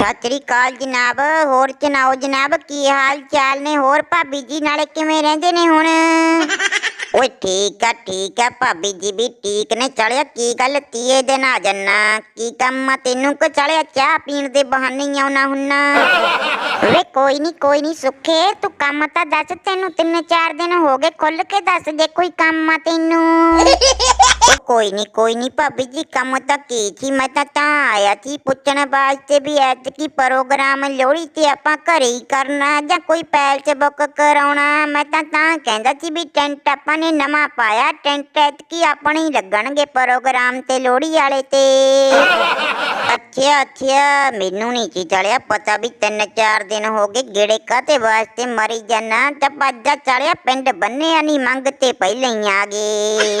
ਸਤਿ ਸ੍ਰੀ ਅਕਾਲ ਜਨਾਬ, ਹੋਰ ਸੁਣਾਓ ਜਨਾਬ, ਕੀ ਹਾਲ ਚਾਲ ਨੇ? ਹੋਰ ਭਾਬੀ ਜੀ ਨਾਲੇ ਕਿਵੇਂ ਰਹਿੰਦੇ ਨੇ ਹੁਣ? ਓਏ ਠੀਕ ਆ ਠੀਕ ਆ, ਭਾਬੀ ਜੀ ਵੀ ਠੀਕ ਨੇ। ਚਲਿਆ, ਕੀ ਗੱਲ ਤੀਏ ਦਿਨ ਆ ਜੰਨਾ? ਕੀ ਕੰਮ ਆ ਤੈਨੂੰ? ਕੋ ਚਲਿਆ ਚਾਹ ਪੀਣ ਦੇ ਬਹਾਨੇ ਆਉਣਾ ਹੁੰਨਾ? ਵੇ ਕੋਈ ਨਹੀਂ ਕੋਈ ਨਹੀਂ ਸੁੱਖੇ, ਤੂੰ ਕੰਮ ਤਾਂ ਦੱਸ ਤੈਨੂੰ ਤਿੰਨ ਚਾਰ ਦਿਨ ਹੋ ਗਏ ਖੁੱਲ ਕੇ ਦੱਸ ਜੇ ਕੋਈ ਕੰਮ ਆ ਤੈਨੂੰ। ਕੋਈ ਨਹੀਂ ਕੋਈ ਨਹੀਂ ਭਾਬੀ ਜੀ, ਕੰਮ ਤਾਂ ਕੀ ਸੀ ਮੈਂ ਤਾਂ ਤਾਂ ਆਇਆ ਸੀ ਪੁੱਛਣ ਵਾਸਤੇ ਵੀ ਐਤ ਪ੍ਰੋਗਰਾਮ ਲੋਹੜੀ ਤੇ ਆਪਾਂ ਘਰੇ ਹੀ ਕਰਨਾ ਜਾਂ ਕੋਈ ਪੈਲ ਬੁੱਕ ਕਰਾਉਣਾ? ਮੈਂ ਤਾਂ ਤਾਂ ਕਹਿੰਦਾ ਸੀ ਵੀ ਟੈਂਟ ਆਪਾਂ ਨੇ ਨਵਾਂ ਪਾਇਆ, ਟੈਂਟ ਐਤ ਆਪਣੇ ਹੀ ਲੱਗਣਗੇ ਪ੍ਰੋਗਰਾਮ ਤੇ ਲੋਹੜੀ ਵਾਲੇ ਤੇ। ਅੱਛਾ ਅੱਛਾ, ਮੈਨੂੰ ਨਹੀਂ ਸੀ ਚਲਿਆ ਪਤਾ ਵੀ ਤਿੰਨ ਚਾਰ ਦਿਨ ਹੋ ਗਏ, ਗੇੜੇ ਕਾਤੇ ਵਾਸਤੇ ਮਰੀ ਜਾਣਾ ਤਾਂ ਭੱਜਾ ਚਲਿਆ ਪਿੰਡ ਬੰਨਿਆ ਨਹੀਂ ਮੰਗ ਤੇ ਪਹਿਲਾਂ ਹੀ ਆ ਗਏ।